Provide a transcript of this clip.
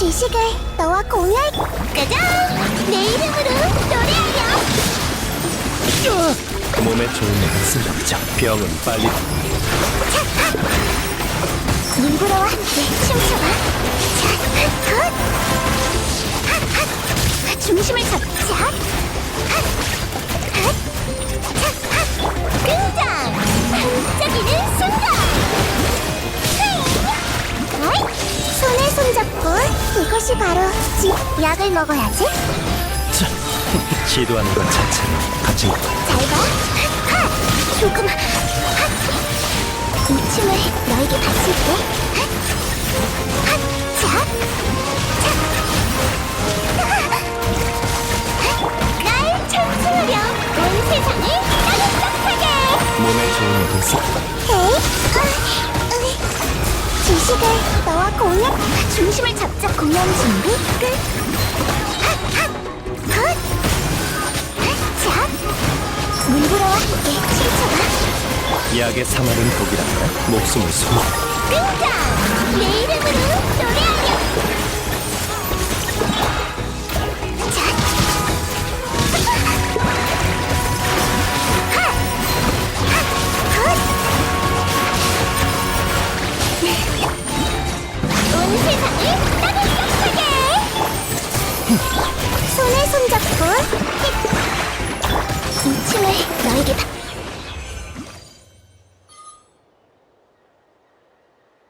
지식을 너와 공유할 짜잔! 내 이름으로 노래하렴! 몸에 좋은 것을 자 병은 빨리 눈보라와 함께 춤춰봐 자, 헛! 핫, 핫! 중심을 잡자 이것이 바로 지 약을 먹어야지 자 시도하는 것 자체는 갇힌 것 잘봐 하! 조금 하! 이 춤을 너에게 바칠게 하! 하! 자! 자! 날 찬송하렴 온 세상을 따뜻하게 몸에 좋은 것을 헤이! 어, 지식을 너와 공유 중심을 잡자 공연 준비 끝! 물보라와 함께 춤춰봐. 약의 사마른 독이란다. 목숨을 숨어 손에 손잡고 힙! 이 춤을 너에게 바...